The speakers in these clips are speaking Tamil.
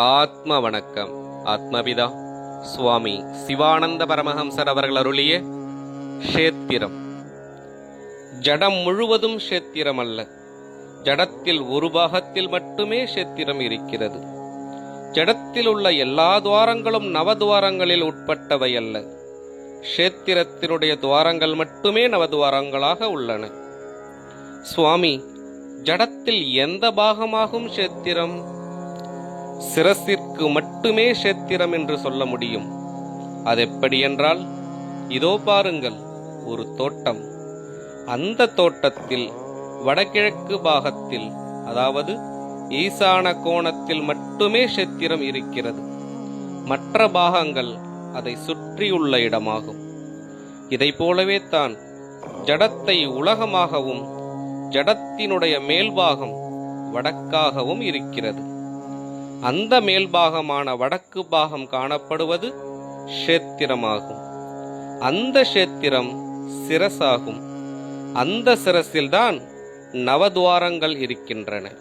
ஆத்ம வணக்கம். ஆத்மபிதா சுவாமி சிவானந்த பரமஹம்சர் அவர்கள் அருளிய ஷேத்திரம் ஜடம் முழுவதும் க்ஷேத்திரம் அல்ல ஜடத்தில் ஒரு பாகத்தில் மட்டுமே ஷேத்திரம் இருக்கிறது. ஜடத்தில் உள்ள எல்லா துவாரங்களும் நவதுவாரங்களில் உட்பட்டவை அல்ல. ஷேத்திரத்தினுடைய துவாரங்கள் மட்டுமே நவதுவாரங்களாக உள்ளன. சுவாமி ஜடத்தில் எந்த பாகமாகும் ஷேத்திரம் சிரசிற்கு மட்டுமே சேத்திரம் என்று சொல்ல முடியும். அதெப்படி என்றால் இதோ பாருங்கள் ஒரு தோட்டம். அந்த தோட்டத்தில் வடகிழக்கு பாகத்தில் அதாவது ஈசான கோணத்தில் மட்டுமே க்ஷேத்திரம் இருக்கிறது. மற்ற பாகங்கள் அதை சுற்றியுள்ள இடமாகும். இதைப் போலவே தான் ஜடத்தை உலகமாகவும் ஜடத்தினுடைய மேல்பாகம் வடக்காகவும் இருக்கிறது. அந்த மேல்பாகமான வடக்கு பாகம் காணப்படுவது க்ஷேத்திரமாகும். அந்த க்ஷேத்திரம் சிரசாகும். அந்த சிரசில்தான் நவதுவாரங்கள் இருக்கின்றன.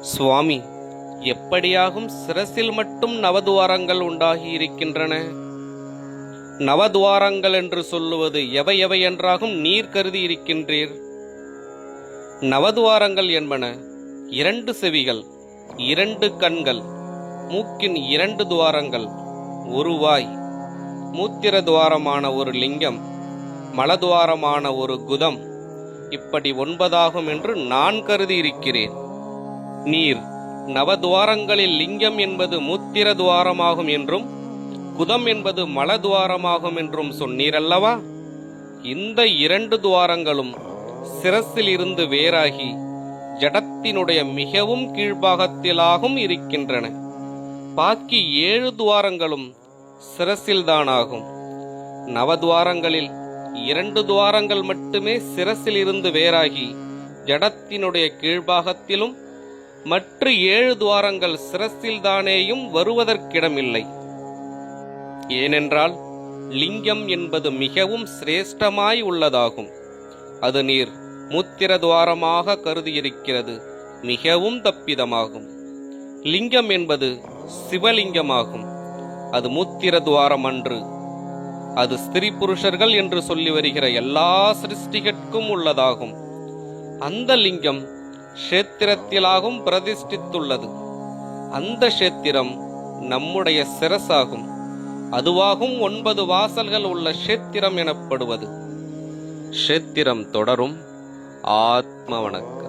சுவாமி எப்படியாகும் சிரசில் மட்டும் நவதுவாரங்கள் உண்டாகி இருக்கின்றன? நவதுவாரங்கள் என்று சொல்லுவது எவை எவை என்றாகும் நீர் கருதி இருக்கின்றீர். நவதுவாரங்கள் என்பன இரண்டு செவிகள் இரண்டு கண்கள் மூக்கின் இரண்டு துவாரங்கள் ஒரு வாய். மூத்திர துவாரமான ஒரு லிங்கம் மலதுவாரமான ஒரு குதம். இப்படி ஒன்பதாகும் என்று நான் கருதி இருக்கிறேன் நீர் நவதுவாரங்களில் லிங்கம் என்பது மூத்திர துவாரமாகும் என்றும் குதம் என்பது மலதுவாரமாகும் என்றும் சொன்னீரல்லவா? இந்த இரண்டு துவாரங்களும் சிரசில் இருந்து வேறாகி ஜடத்தினுடைய மிகவும் கீழ்பாகத்திலாகும் இருக்கின்றன. பாக்கி ஏழு துவாரங்களும் சிரசில்தானாகும். நவதுவாரங்களில் இரண்டு துவாரங்கள் மட்டுமே சிரசில் இருந்து வேறாகி ஜடத்தினுடைய கீழ்பாகத்திலும் மற்ற ஏழு துவாரங்கள் சிரசில்தானேயும் வருவதற்கிடமில்லை. ஏனென்றால் லிங்கம் என்பது மிகவும் சிரேஷ்டமாய் உள்ளதாகும். அது நீர் மூத்திர துவாரமாக கருதியிருக்கிறது. மிகவும் தப்பிதமாகும். லிங்கம் என்பது சிவலிங்கமாகும். அது மூத்திர துவாரம் அன்று அது ஸ்திரீ புருஷர்கள் என்று சொல்லி வருகிற எல்லா சிருஷ்டிகட்கும் உள்ளதாகும். அந்த லிங்கம் கஷேத்திரத்திலாகும் பிரதிஷ்டித்துள்ளது. அந்த க்ஷேத்திரம் நம்முடைய சிரசாகும். அதுவாகும் ஒன்பது வாசல்கள் உள்ள க்ஷேத்திரம் எனப்படுவது. க்ஷேத்திரம் தொடரும். ஆத்ம வணக்கம்.